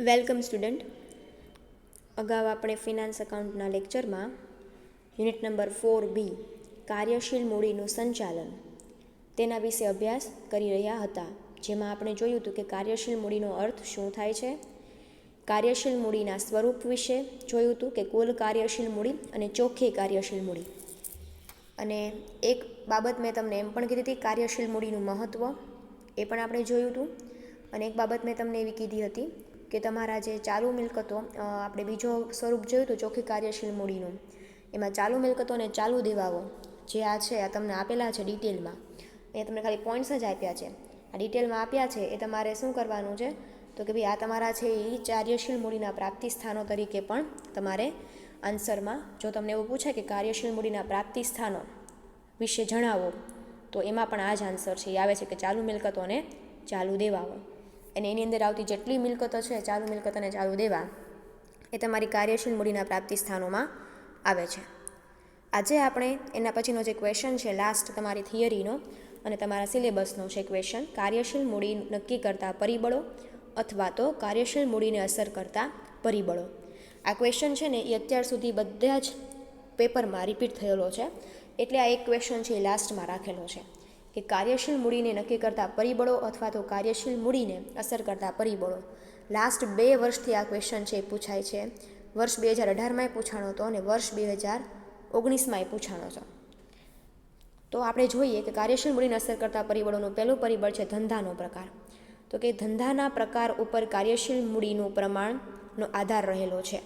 Welcome student. અગાઉ આપણે finance એકાઉન્ટના લેક્ચરમાં યુનિટ નંબર ફોર બી, કાર્યશીલ મૂડીનું સંચાલન, તેના વિશે અભ્યાસ કરી રહ્યા હતા. જેમાં આપણે જોયું હતું કે કાર્યશીલ મૂડીનો અર્થ શું થાય છે? કાર્યશીલ મૂડીના સ્વરૂપ વિશે જોયું હતું કે કુલ કાર્યશીલ મૂડી અને ચોખ્ખી કાર્યશીલ મૂડી. અને એક બાબત મેં તમને એમ પણ કીધી હતી, કાર્યશીલ મૂડીનું મહત્ત્વ એ પણ આપણે જોયું હતું. અને એક બાબત મેં તમને એવી કીધી હતી કે તમારા જે ચાલુ મિલકતો આપણે બીજો સ્વરૂપ જોયું હતું ચોખ્ખી કાર્યશીલ મૂડીનું. એમાં ચાલુ મિલકતો અને ચાલુ દેવાઓ જે આ છે, આ તમને આપેલા છે ડિટેલમાં, એ તમને ખાલી પોઈન્ટ્સ જ આપ્યા છે. આ ડિટેલમાં આપ્યા છે, એ તમારે શું કરવાનું છે? તો કે ભાઈ આ તમારા છે એ કાર્યશીલ મૂડીના પ્રાપ્તિ સ્થાનો તરીકે પણ તમારે આન્સરમાં, જો તમને એવું પૂછે કે કાર્યશીલ મૂડીના પ્રાપ્તિ સ્થાનો વિશે જણાવો, તો એમાં પણ આ જ આન્સર છે. એ આવે છે કે ચાલુ મિલકતો અને ચાલુ દેવાઓ. અને એની અંદર આવતી જેટલી મિલકતો છે, ચાલુ મિલકત અને ચાલુ દેવા, એ તમારી કાર્યશીલ મૂડીના પ્રાપ્તિ સ્થાનોમાં આવે છે. આજે આપણે એના પછીનો જે ક્વેશ્ચન છે લાસ્ટ તમારી થિયરીનો અને તમારા સિલેબસનો છે ક્વેશ્ચન કાર્યશીલ મૂડી નક્કી કરતા પરિબળો અથવા તો કાર્યશીલ મૂડીને અસર કરતા પરિબળો. આ ક્વેશ્ચન છે ને, એ અત્યાર સુધી બધા જ પેપરમાં રિપીટ થયેલો છે. એટલે આ એક ક્વેશ્ચન છે એ લાસ્ટમાં રાખેલો છે. કે કાર્યશીલ મૂડીને નક્કી કરતા પરિબળો અથવા તો કાર્યશીલ મૂડીને અસર કરતા પરિબળો. લાસ્ટ બે વર્ષથી આ ક્વેશ્ચન છે એ પૂછાય છે. વર્ષ બે હજાર અઢારમાંય પૂછાણો હતો અને વર્ષ બે હજાર ઓગણીસમાંય પૂછાણો હતો. તો આપણે જોઈએ કે કાર્યશીલ મૂડીને અસર કરતા પરિબળોનું પહેલું પરિબળ છે ધંધાનો પ્રકાર. તો કે ધંધાના પ્રકાર ઉપર કાર્યશીલ મૂડીનું પ્રમાણનો આધાર રહેલો છે.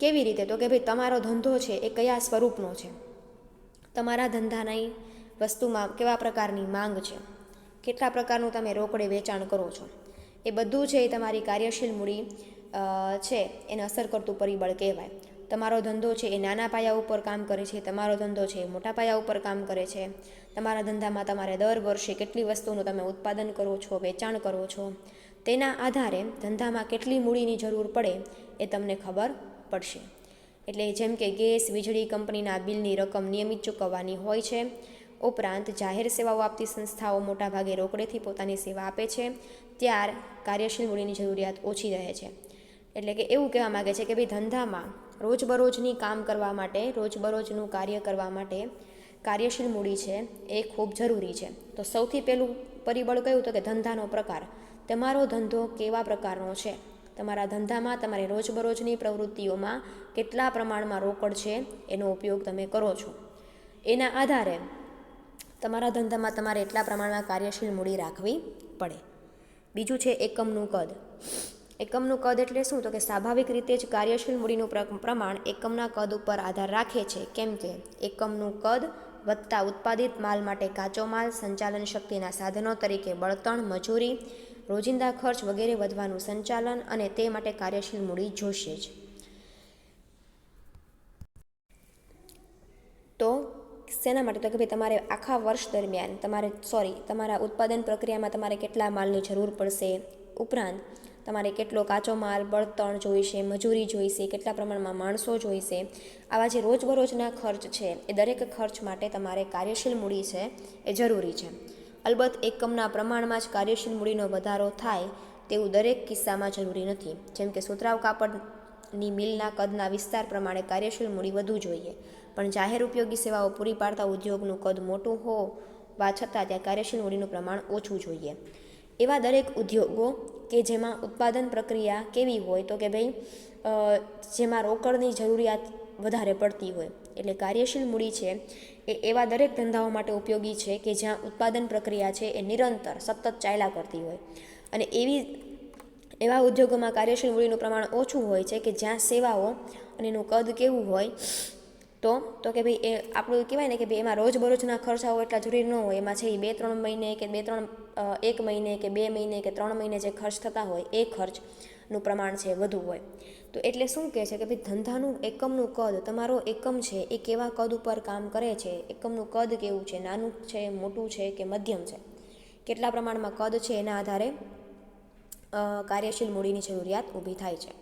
કેવી રીતે? તો કે ભાઈ તમારો ધંધો છે એ કયા સ્વરૂપનો છે? તમારા ધંધાની વસ્તુમાં કેવા પ્રકારની માંગ છે? કેટલા પ્રકારનું તમે રોકડે વેચાણ કરો છો? એ બધું છે એ તમારી કાર્યશીલ મૂડી છે, એને અસર કરતું પરિબળ કહેવાય. તમારો ધંધો છે એ નાના પાયા ઉપર કામ કરે છે, તમારો ધંધો છે એ મોટા પાયા ઉપર કામ કરે છે. તમારા ધંધામાં તમારે દર વર્ષે કેટલી વસ્તુનું તમે ઉત્પાદન કરો છો, વેચાણ કરો છો? તેના આધારે ધંધામાં કેટલી મૂડીની જરૂર પડે એ તમને ખબર પડશે. એટલે જેમ કે ગેસ, વીજળી કંપનીના બિલની રકમ નિયમિત ચૂકવવાની હોય છે ઉપરાંત જાહેર સેવાઓ આપતી સંસ્થાઓ મોટાભાગે રોકડેથી પોતાની સેવા આપે છે, ત્યાર કાર્યશીલ મૂડીની જરૂરિયાત ઓછી રહે છે. એટલે કે એવું કહેવા માગે છે કે ભાઈ ધંધામાં રોજબરોજની કામ કરવા માટે, રોજબરોજનું કાર્ય કરવા માટે કાર્યશીલ મૂડી છે એ ખૂબ જરૂરી છે. તો સૌથી પહેલું પરિબળ કયું? તો કે ધંધાનો પ્રકાર. તમારો ધંધો કેવા પ્રકારનો છે? તમારા ધંધામાં તમારી રોજબરોજની પ્રવૃત્તિઓમાં કેટલા પ્રમાણમાં રોકડ છે? એનો ઉપયોગ તમે કરો છો. એના આધારે તમારા ધંધામાં તમારે એટલા પ્રમાણમાં કાર્યશીલ મૂડી રાખવી પડે. બીજું છે એકમનું કદ. એકમનું કદ એટલે શું? તો કે સ્વાભાવિક રીતે જ કાર્યશીલ મૂડીનું પ્ર- પ્રમાણ એકમના કદ ઉપર આધાર રાખે છે. કેમ કે એકમનું કદ વધતા ઉત્પાદિત માલ માટે કાચો માલ, સંચાલન શક્તિના સાધનો તરીકે બળતણ, મજૂરી, રોજિંદા ખર્ચ વગેરે વધવાનું સંચાલન અને તે માટે કાર્યશીલ મૂડી જોશે જ તો શેના માટે? તો કે ભાઈ તમારે આખા વર્ષ દરમિયાન તમારે સોરી તમારા ઉત્પાદન પ્રક્રિયામાં તમારે કેટલા માલની જરૂર પડશે ઉપરાંત તમારે કેટલો કાચો માલ, બળતણ જોઈશે, મજૂરી જોઈશે, કેટલા પ્રમાણમાં માણસો જોઈશે. આવા જે રોજબરોજના ખર્ચ છે, એ દરેક ખર્ચ માટે તમારે કાર્યશીલ મૂડી છે, એ જરૂરી છે. અલબત્ત એકમના પ્રમાણમાં જ કાર્યશીલ મૂડીનો વધારો થાય તેવું દરેક કિસ્સામાં જરૂરી નથી. જેમ કે સુતરાવ કાપડની મિલના કદના વિસ્તાર પ્રમાણે કાર્યશીલ મૂડી વધુ જોઈએ. પણ જાહેર ઉપયોગી સેવાઓ પૂરી પાડતા ઉદ્યોગનું કદ મોટું હોવા છતાં ત્યાં કાર્યશીલ મૂડીનું પ્રમાણ ઓછું જોઈએ. એવા દરેક ઉદ્યોગો કે જેમાં ઉત્પાદન પ્રક્રિયા કેવી હોય તો કે ભાઈ જેમાં રોકડની જરૂરિયાત વધારે પડતી હોય. એટલે કાર્યશીલ મૂડી છે એ એવા દરેક ધંધાઓ માટે ઉપયોગી છે કે જ્યાં ઉત્પાદન પ્રક્રિયા છે એ નિરંતર સતત ચાલ્યા કરતી હોય. અને એવી, એવા ઉદ્યોગોમાં કાર્યશીલ મૂડીનું પ્રમાણ ઓછું હોય છે કે જ્યાં સેવાઓ અને એનું કદ કેવું હોય તો તો કે ભાઈ એ આપણું કહેવાય ને કે ભાઈ એમાં રોજબરોજના ખર્ચાઓ એટલા જરૂરી ન હોય. એમાં છે એ બે ત્રણ મહિને કે બે ત્રણ એક મહિને કે બે મહિને કે ત્રણ મહિને જે ખર્ચ થતા હોય એ ખર્ચનું પ્રમાણ છે વધુ હોય. તો એટલે શું કહે છે કે ભાઈ ધંધાનું એકમનું કદ, તમારો એકમ છે એ કેવા કદ ઉપર કામ કરે છે? એકમનું કદ કેવું છે? નાનું છે, મોટું છે કે મધ્યમ છે? કેટલા પ્રમાણમાં કદ છે એના આધારે કાર્યશીલ મૂડીની જરૂરિયાત ઊભી થાય છે.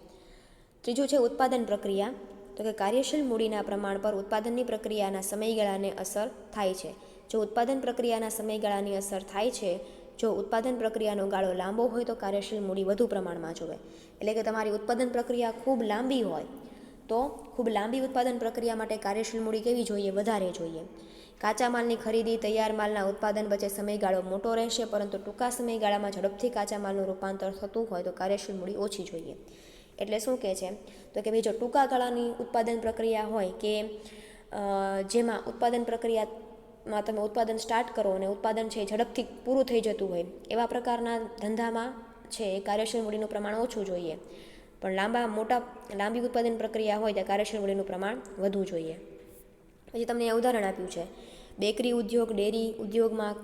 ત્રીજું છે ઉત્પાદન પ્રક્રિયા. તો કે કાર્યશીલ મૂડીના પ્રમાણ પર ઉત્પાદનની પ્રક્રિયાના સમયગાળાને અસર થાય છે. જો ઉત્પાદન પ્રક્રિયાના સમયગાળાની અસર થાય છે, જો ઉત્પાદન પ્રક્રિયાનો ગાળો લાંબો હોય તો કાર્યશીલ મૂડી વધુ પ્રમાણમાં જોવે. એટલે કે તમારી ઉત્પાદન પ્રક્રિયા ખૂબ લાંબી હોય, તો ખૂબ લાંબી ઉત્પાદન પ્રક્રિયા માટે કાર્યશીલ મૂડી કેવી જોઈએ? વધારે જોઈએ. કાચા માલની ખરીદી, તૈયાર માલના ઉત્પાદન વચ્ચે સમયગાળો મોટો રહેશે, પરંતુ ટૂંકા સમયગાળામાં ઝડપથી કાચા માલનું રૂપાંતર થતું હોય તો કાર્યશીલ મૂડી ઓછી જોઈએ. એટલે શું કહે છે? તો કે ભાઈ જો ટૂંકા ગાળાની ઉત્પાદન પ્રક્રિયા હોય કે જેમાં ઉત્પાદન પ્રક્રિયામાં તમે ઉત્પાદન સ્ટાર્ટ કરો અને ઉત્પાદન છે ઝડપથી પૂરું થઈ જતું હોય, એવા પ્રકારના ધંધામાં છે કાર્યશીલ મૂડીનું પ્રમાણ ઓછું જોઈએ. પણ લાંબા, મોટા, લાંબી ઉત્પાદન પ્રક્રિયા હોય ત્યાં કાર્યશીલ મૂડીનું પ્રમાણ વધવું જોઈએ. પછી તમને એ ઉદાહરણ આપ્યું છે. બેકરી ઉદ્યોગ, ડેરી ઉદ્યોગમાં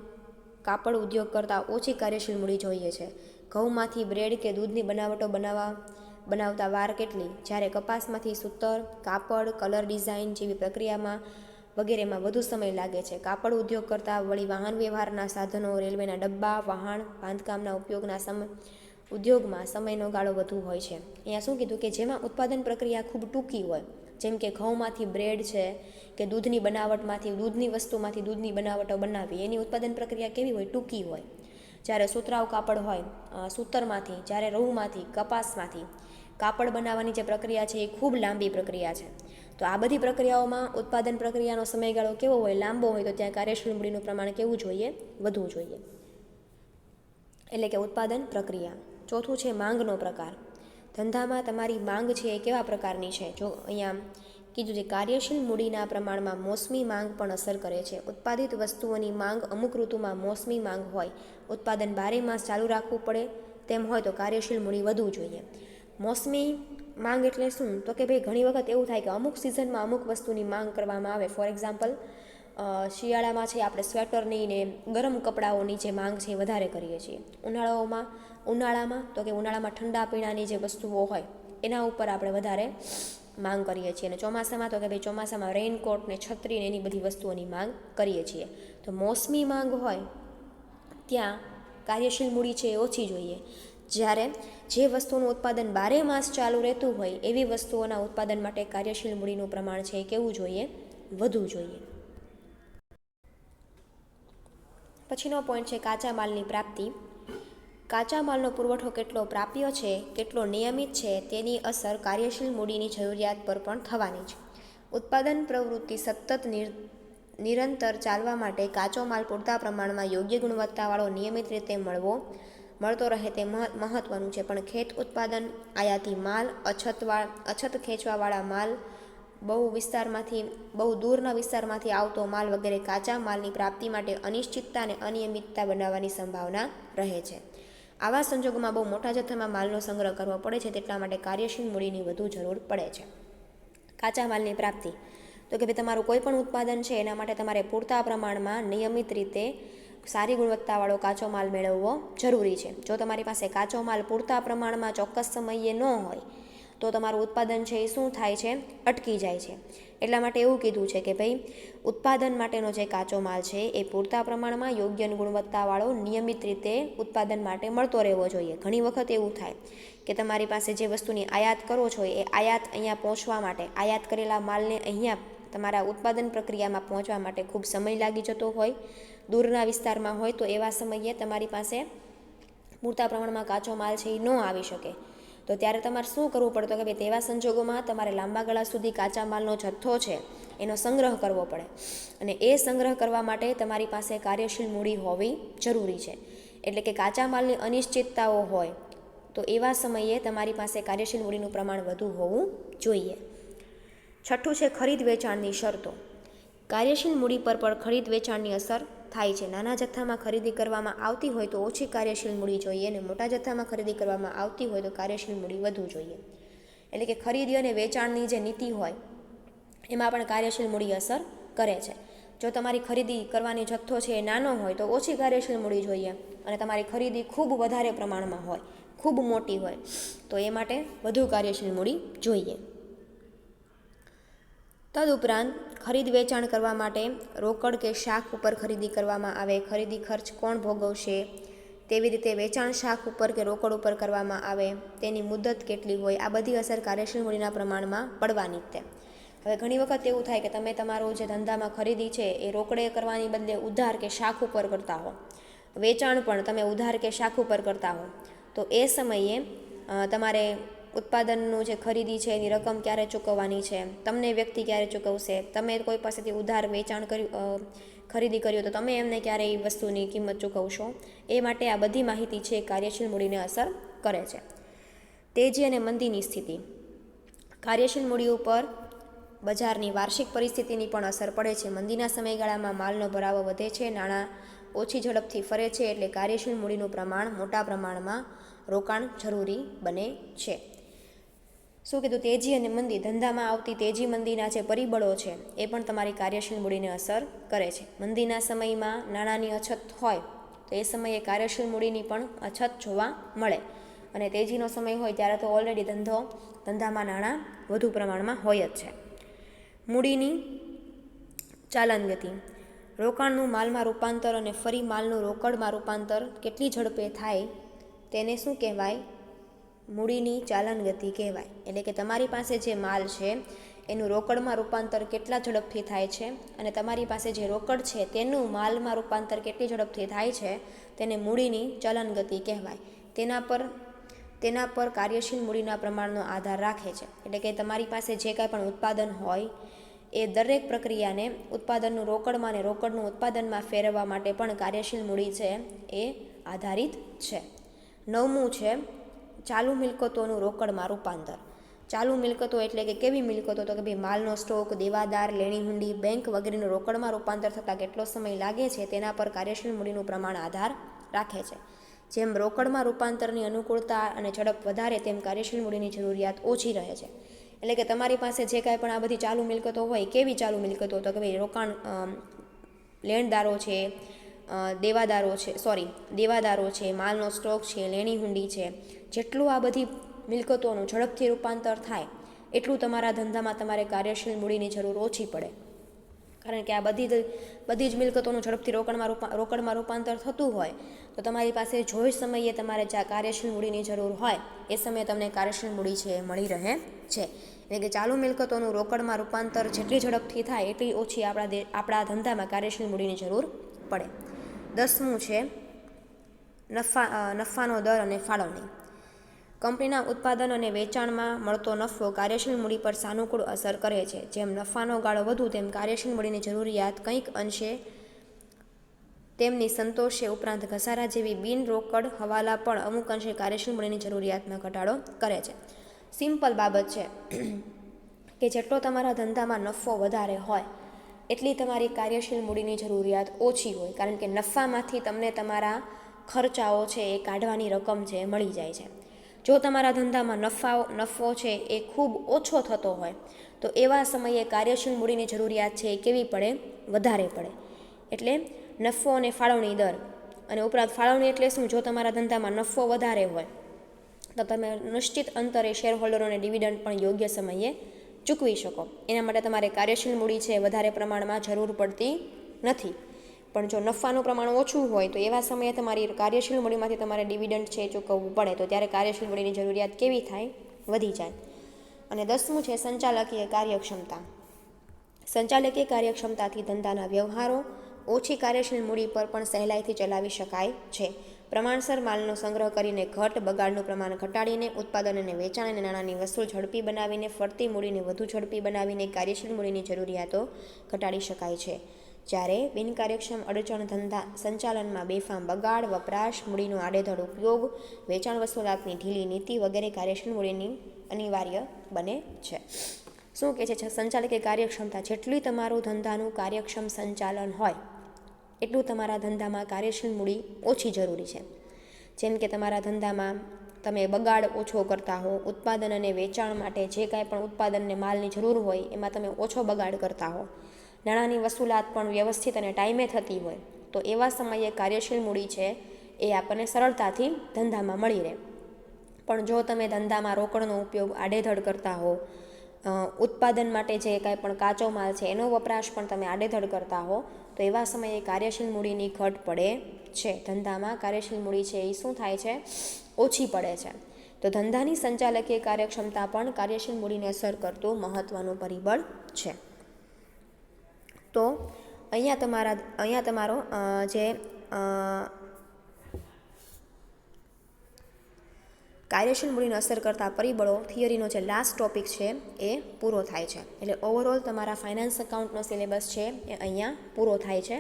કાપડ ઉદ્યોગ કરતાં ઓછી કાર્યશીલ મૂડી જોઈએ છે. ઘઉંમાંથી બ્રેડ કે દૂધની બનાવટો બનાવવા બનાવતા વાર કેટલી? જ્યારે કપાસમાંથી સૂતર, કાપડ, કલર ડિઝાઇન જેવી પ્રક્રિયામાં વગેરેમાં વધુ સમય લાગે છે. કાપડ ઉદ્યોગ કરતાં વળી વાહન વ્યવહારના સાધનો, રેલવેના ડબ્બા, વાહન, બાંધકામના ઉપયોગના સમય ઉદ્યોગમાં સમયનો ગાળો વધુ હોય છે. અહીંયા શું કીધું કે જેમાં ઉત્પાદન પ્રક્રિયા ખૂબ ટૂંકી હોય, જેમ કે ઘઉંમાંથી બ્રેડ છે કે દૂધની બનાવટમાંથી, દૂધની વસ્તુમાંથી દૂધની બનાવટો બનાવવી એની ઉત્પાદન પ્રક્રિયા કેવી હોય? ટૂંકી હોય. જ્યારે સુતરાઉ કાપડ હોય સૂતરમાંથી, જ્યારે રહુમાંથી કપાસમાંથી. કાપડ બનાવવાની જે પ્રક્રિયા છે એ ખૂબ લાંબી પ્રક્રિયા છે. તો આ બધી પ્રક્રિયાઓમાં ઉત્પાદન પ્રક્રિયાનો સમયગાળો કેવો હોય, લાંબો હોય, તો ત્યાં કાર્યશીલ મૂડીનું પ્રમાણ કેવું જોઈએ? વધવું જોઈએ. એટલે કે ઉત્પાદન પ્રક્રિયા. ચોથું છે માંગનો પ્રકાર. ધંધામાં તમારી માંગ છે એ કેવા પ્રકારની છે? જો અહીંયા કીધું છે કાર્યશીલ મૂડીના પ્રમાણમાં મોસમી માંગ પણ અસર કરે છે. ઉત્પાદિત વસ્તુઓની માંગ અમુક ઋતુમાં મોસમી માંગ હોય. ઉત્પાદન બારે માસ ચાલુ રાખવું પડે તેમ હોય તો કાર્યશીલ મૂડી વધવું જોઈએ. મોસમી માંગ એટલે શું? તો કે ભાઈ ઘણી વખત એવું થાય કે અમુક સિઝનમાં અમુક વસ્તુની માંગ કરવામાં આવે. ફોર એક્ઝામ્પલ શિયાળામાં છે આપણે સ્વેટરની ને ગરમ કપડાઓની જે માંગ છે એ વધારે કરીએ છીએ. ઉનાળાઓમાં, ઉનાળામાં, તો કે ઉનાળામાં ઠંડા પીણાની જે વસ્તુઓ હોય, એના ઉપર આપણે વધારે માંગ કરીએ છીએ અને ચોમાસામાં તો કે ભાઈ ચોમાસામાં રેઇનકોટ ને છત્રી ને એની બધી વસ્તુઓની માંગ કરીએ છીએ. તો મોસમી માંગ હોય ત્યાં કાર્યશીલ મૂડી છે એ ઓછી જોઈએ. જ્યારે જે વસ્તુનું ઉત્પાદન બારે માસ ચાલુ રહેતું હોય એવી વસ્તુઓના ઉત્પાદન માટે કાર્યશીલ મૂડીનું પ્રમાણ છે એ કેવું જોઈએ? વધુ જોઈએ. પછીનો પોઈન્ટ છે કાચા માલની પ્રાપ્તિ. કાચા માલનો પુરવઠો કેટલો પ્રાપ્ય છે, કેટલો નિયમિત છે, તેની અસર કાર્યશીલ મૂડીની જરૂરિયાત પર પણ થવાની છે. ઉત્પાદન પ્રવૃત્તિ સતત નિરંતર ચાલવા માટે કાચો માલ પૂરતા પ્રમાણમાં યોગ્ય ગુણવત્તાવાળો નિયમિત રીતે મળવો, મળતો રહે તે મહ- મહત્વનું છે. પણ ખેત ઉત્પાદન, આયાતી માલ, અછતવા, અછત ખેંચવાવાળા માલ, બહુ વિસ્તારમાંથી, બહુ દૂરના વિસ્તારમાંથી આવતો માલ વગેરે કાચા માલની પ્રાપ્તિ માટે અનિશ્ચિતતા અને અનિયમિતતા બનાવવાની સંભાવના રહે છે. આવા સંજોગોમાં બહુ મોટા જથ્થામાં માલનો સંગ્રહ કરવો પડે છે તેટલા માટે કાર્યશીલ મૂડીની વધુ જરૂર પડે છે. કાચા માલની પ્રાપ્તિ. તો કે ભાઈ તમારું કોઈ પણ ઉત્પાદન છે એના માટે તમારે પૂરતા પ્રમાણમાં નિયમિત રીતે સારી ગુણવત્તાવાળો કાચો માલ મેળવવો જરૂરી છે. જો તમારી પાસે કાચો માલ પૂરતા પ્રમાણમાં ચોક્કસ સમયે ન હોય તો તમારું ઉત્પાદન છે એ શું થાય છે? અટકી જાય છે. એટલા માટે એવું કીધું છે કે ભાઈ, ઉત્પાદન માટેનો જે કાચો માલ છે એ પૂરતા પ્રમાણમાં યોગ્ય ગુણવત્તાવાળો નિયમિત રીતે ઉત્પાદન માટે મળતો રહેવો જોઈએ. ઘણી વખત એવું થાય કે તમારી પાસે જે વસ્તુની આયાત કરો છો એ આયાત અહીંયા પહોંચવા માટે, આયાત કરેલા માલને અહીંયા તમારા ઉત્પાદન પ્રક્રિયામાં પહોંચવા માટે ખૂબ સમય લાગી જતો હોય, દૂરના વિસ્તારમાં હોય તો એવા સમયે તમારી પાસે પૂરતા પ્રમાણમાં કાચો માલ છે એ ન આવી શકે. તો ત્યારે તમારે શું કરવું પડતું કે ભાઈ તેવા સંજોગોમાં તમારે લાંબા ગાળા સુધી કાચા માલનો જથ્થો છે, એનો સંગ્રહ કરવો પડે. અને એ સંગ્રહ કરવા માટે તમારી પાસે કાર્યશીલ મૂડી હોવી જરૂરી છે. એટલે કે કાચા માલની અનિશ્ચિતતાઓ હોય, તો એવા સમયે તમારી પાસે કાર્યશીલ મૂડીનું પ્રમાણ વધુ હોવું જોઈએ. છઠ્ઠું છે ખરીદ વેચાણની શરતો. કાર્યશીલ મૂડી પર પણ ખરીદ વેચાણની અસર થાય છે. નાના જથ્થામાં ખરીદી કરવામાં આવતી હોય તો ઓછી કાર્યશીલ મૂડી જોઈએ અને મોટા જથ્થામાં ખરીદી કરવામાં આવતી હોય તો કાર્યશીલ મૂડી વધુ જોઈએ. એટલે કે ખરીદી અને વેચાણની જે નીતિ હોય, એમાં પણ કાર્યશીલ મૂડી અસર કરે છે. જો તમારી ખરીદી કરવાની જથ્થો છે એ નાનો હોય તો ઓછી કાર્યશીલ મૂડી જોઈએ અને તમારી ખરીદી ખૂબ વધારે પ્રમાણમાં હોય, ખૂબ મોટી હોય, તો એ માટે વધુ કાર્યશીલ મૂડી જોઈએ. તદુપરાંત ખરીદ વેચાણ કરવા માટે રોકડ કે શાક ઉપર ખરીદી કરવામાં આવે, ખરીદી ખર્ચ કોણ ભોગવશે? તેવી રીતે વેચાણ શાક ઉપર કે રોકડ ઉપર કરવામાં આવે, તેની મુદત કેટલી હોય? આ બધી અસર કાર્યશીલ મૂડીના પ્રમાણમાં પડવાની છે હવે ઘણી વખત એવું થાય કે તમે તમારો જે ધંધામાં ખરીદી છે, એ રોકડે કરવાની બદલે ઉધાર કે શાખ ઉપર કરતા હો. વેચાણ પણ તમે ઉધાર કે શાખ ઉપર કરતા હો. તો એ સમયે તમારે ઉત્પાદનનું જે ખરીદી છે, એની રકમ ક્યારે ચૂકવવાની છે, તમને વ્યક્તિ ક્યારે ચૂકવશે, તમે કોઈ પાસેથી ઉધાર, વેચાણ કર્યું ખરીદી કર્યું તો તમે એમને ક્યારે એ વસ્તુની કિંમત ચૂકવશો? એ માટે આ બધી માહિતી છે કાર્યશીલ મૂડીને અસર કરે છે. તેજી અને મંદીની સ્થિતિ. કાર્યશીલ મૂડી ઉપર બજારની વાર્ષિક પરિસ્થિતિની પણ અસર પડે છે. મંદીના સમયગાળામાં માલનો ભરાવો વધે છે, નાણાં ઓછી ઝડપથી ફરે છે, એટલે કાર્યશીલ મૂડીનું પ્રમાણ મોટા પ્રમાણમાં રોકાણ જરૂરી બને છે. શું કીધું, તેજી અને મંદી ધંધામાં આવતી તેજી મંદીના જે પરિબળો છે, એ પણ તમારી કાર્યશીલ મૂડીને અસર કરે છે. મંદીના સમયમાં નાણાંની અછત હોય, તો એ સમયે કાર્યશીલ મૂડીની પણ અછત જોવા મળે. અને તેજીનો સમય હોય ત્યારે તો ઓલરેડી ધંધો, ધંધામાં નાણાં વધુ પ્રમાણમાં હોય જ છે. મૂડીની ચાલન ગતિ. રોકાણનું માલમાં રૂપાંતર અને ફરી માલનું રોકડમાં રૂપાંતર કેટલી ઝડપે થાય, તેને શું કહેવાય? મૂડીની ચાલન ગતિ કહેવાય. એટલે કે તમારી પાસે જે માલ છે, એનું રોકડમાં રૂપાંતર કેટલા ઝડપથી થાય છે અને તમારી પાસે જે રોકડ છે, તેનું માલમાં રૂપાંતર કેટલી ઝડપથી થાય છે, તેને મૂડીની ચલન ગતિ કહેવાય. તેના પર તેના પર કાર્યશીલ મૂડીના પ્રમાણનો આધાર રાખે છે. એટલે કે તમારી પાસે જે કાંઈ પણ ઉત્પાદન હોય, એ દરેક પ્રક્રિયાને ઉત્પાદનનું રોકડમાં અને રોકડનું ઉત્પાદનમાં ફેરવવા માટે પણ કાર્યશીલ મૂડી છે, એ આધારિત છે. નવમું છે ચાલુ મિલકતોનું રોકડમાં રૂપાંતર. ચાલુ મિલકતો એટલે કે કેવી મિલકતો? તો કે ભાઈ માલનો સ્ટોક, દેવાદાર, લેણી હુંડી, બેંક વગેરેનું રોકડમાં રૂપાંતર થતાં કેટલો સમય લાગે છે તેના પર કાર્યશીલ મૂડીનું પ્રમાણ આધાર રાખે છે. જેમ રોકડમાં રૂપાંતરની અનુકૂળતા અને ઝડપ વધારે, તેમ કાર્યશીલ મૂડીની જરૂરિયાત ઓછી રહે છે. એટલે કે તમારી પાસે જે કાંઈ પણ આ બધી ચાલુ મિલકતો હોય, કેવી ચાલુ મિલકતો? તો કે ભાઈ રોકાણ લેણદારો છે દેવાદારો છે સોરી દેવાદારો છે, માલનો સ્ટોક છે, લેણી હુંડી છે, જેટલું આ બધી મિલકતોનું ઝડપથી રૂપાંતર થાય, એટલું તમારા ધંધામાં તમારે કાર્યશીલ મૂડીની જરૂર ઓછી પડે. કારણ કે આ બધી જ બધી જ મિલકતોનું ઝડપથી રોકડમાં રોકડમાં રૂપાંતર થતું હોય, તો તમારી પાસે જોઈ સમયે તમારે જ્યાં કાર્યશીલ મૂડીની જરૂર હોય, એ સમયે તમને કાર્યશીલ મૂડી છે મળી રહે છે. એટલે કે ચાલુ મિલકતોનું રોકડમાં રૂપાંતર જેટલી ઝડપથી થાય, એટલી ઓછી આપણા દે, આપણા ધંધામાં કાર્યશીલ મૂડીની જરૂર પડે. દસમું છે, નફા નફાનો દર અને ફાળવણી. કંપનીના ઉત્પાદન અને વેચાણમાં મળતો નફો કાર્યશીલ મૂડી પર સાનુકૂળ અસર કરે છે. જેમ નફાનો ગાળો વધુ, તેમ કાર્યશીલ મૂડીની જરૂરિયાત કંઈક અંશે તેમની સંતોષે ઉપરાંત ઘસારા જેવી બિન રોકડ હવાલા પણ અમુક અંશે કાર્યશીલ મૂડીની જરૂરિયાતમાં ઘટાડો કરે છે. સિમ્પલ બાબત છે કે જેટલો તમારા ધંધામાં નફો વધારે હોય એટલી તમારી કાર્યશીલ મૂડીની જરૂરિયાત ઓછી હોય, કારણ કે નફામાંથી તમને તમારા ખર્ચાઓ છે એ કાઢવાની રકમ છે એ મળી જાય છે. જો તમારા ધંધામાં નફાઓ, નફો છે એ ખૂબ ઓછો થતો હોય, તો એવા સમયે કાર્યશીલ મૂડીની જરૂરિયાત છે એ કેવી પડે? વધારે પડે. એટલે નફો અને ફાળવણી દર, અને ઉપરાંત ફાળવણી એટલે શું? જો તમારા ધંધામાં નફો વધારે હોય, તો તમે નિશ્ચિત અંતરે શેર હોલ્ડરોને ડિવિડન્ડ પણ યોગ્ય સમયે ચૂકવી શકો. એના માટે તમારે કાર્યશીલ મૂડી છે વધારે પ્રમાણમાં જરૂર પડતી નથી. પણ જો નફાનું પ્રમાણ ઓછું હોય તો એવા સમયે તમારી કાર્યશીલ મૂડીમાંથી તમારે ડિવિડન્ડ છે ચૂકવવું પડે. તો ત્યારે કાર્યશીલ મૂડીની જરૂરિયાત કેવી થાય? વધી જાય. અને દસમું છે સંચાલકીય કાર્યક્ષમતા. સંચાલકીય કાર્યક્ષમતાથી ધંધાના વ્યવહારો ઓછી કાર્યશીલ મૂડી પર પણ સહેલાઈથી ચલાવી શકાય છે. પ્રમાણસર માલનો સંગ્રહ કરીને ઘટ બગાડનું પ્રમાણ ઘટાડીને, ઉત્પાદન અને વેચાણ અને નાણાંની વસૂલ ઝડપી બનાવીને, ફરતી મૂડીને વધુ ઝડપી બનાવીને, કાર્યશીલ મૂડીની જરૂરિયાતો ઘટાડી શકાય છે. જ્યારે બિનકાર્યક્ષમ અડચણ, ધંધા, સંચાલનમાં બેફામ, બગાડ, વપરાશ, મૂડીનો આડેધડ ઉપયોગ, વેચાણ વસૂલાતની ઢીલી નીતિ વગેરે કાર્યશીલ મૂડીની અનિવાર્ય બને છે. શું કહે છે, સંચાલકે કાર્યક્ષમતા જેટલી તમારું ધંધાનું કાર્યક્ષમ સંચાલન હોય એટલું તમારા ધંધામાં કાર્યશીલ મૂડી ઓછી જરૂરી છે. જેમ કે તમારા ધંધામાં તમે બગાડ ઓછો કરતા હો, ઉત્પાદન અને વેચાણ માટે જે કાંઈ પણ ઉત્પાદનને માલની જરૂર હોય, એમાં તમે ઓછો બગાડ કરતા હો. નાણાંની વસૂલાત પણ વ્યવસ્થિત અને ટાઈમે થતી હોય, તો એવા સમયે કાર્યશીલ મૂડી છે એ આપણને સરળતાથી ધંધામાં મળી રહે. પણ જો તમે ધંધામાં રોકડનો ઉપયોગ આડેધડ કરતા હો ઉત્પાદન માટે જે કાંઈ પણ કાચો માલ છે એનો વપરાશ પણ તમે આડેધડ કરતા હો તો એવા સમયે કાર્યશીલ મૂડીની ઘટ પડે છે. ધંધામાં કાર્યશીલ મૂડી છે એ શું થાય છે? ઓછી પડે છે. તો ધંધાની સંચાલકીય કાર્યક્ષમતા પણ કાર્યશીલ મૂડીને અસર કરતું મહત્ત્વનું પરિબળ છે. તો અહીંયા તમારા, અહીંયા તમારો જે કાર્યશીલ મૂડીને અસર કરતા પરિબળો, થિયરીનો જે લાસ્ટ ટોપિક છે એ પૂરો થાય છે. એટલે ઓવરઓલ તમારા ફાઇનાન્સ એકાઉન્ટનો સિલેબસ છે એ અહીંયા પૂરો થાય છે.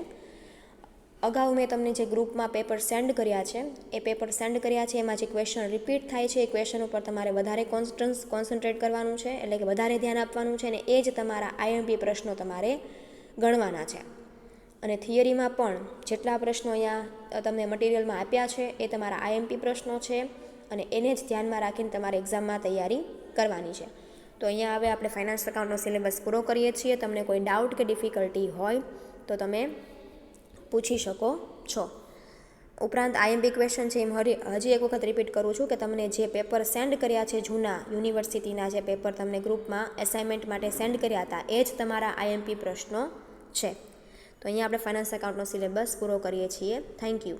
અગાઉ મેં તમને જે ગ્રુપમાં પેપર સેન્ડ કર્યા છે, એ પેપર સેન્ડ કર્યા છે, એમાં જે ક્વેશ્ચન રિપીટ થાય છે, એ ક્વેશ્ચન ઉપર તમારે વધારે કોન્સ્ટન્સ કોન્સન્ટ્રેટ કરવાનું છે, એટલે કે વધારે ધ્યાન આપવાનું છે, અને એ જ તમારા આઈએમપી પ્રશ્નો તમારે ગણવાના છે. અને થિયરીમાં પણ જેટલા પ્રશ્નો અહીંયા તમને મટીરિયલમાં આપ્યા છે, એ તમારા આઈએમપી પ્રશ્નો છે અને એને જ ધ્યાનમાં રાખીને તમારે એક્ઝામમાં તૈયારી કરવાની છે. તો અહીંયા હવે આપણે ફાઇનાન્સ એકાઉન્ટનો સિલેબસ પૂરો કરીએ છીએ. તમને કોઈ ડાઉટ કે ડિફિકલ્ટી હોય તો તમે પૂછી શકો છો. ઉપરાંત આઈએમપી ક્વેશ્ચન છે, એમ હજી એક વખત રિપીટ કરું છું કે તમને જે પેપર સેન્ડ કર્યા છે જૂના યુનિવર્સિટીના જે પેપર તમને ગ્રુપમાં એસાઇનમેન્ટ માટે સેન્ડ કર્યા હતા, એ જ તમારા આઈએમપી પ્રશ્નો છે. તો અહીંયા આપણે ફાઇનાન્સ એકાઉન્ટનો સિલેબસ પૂરો કરીએ છીએ. Thank you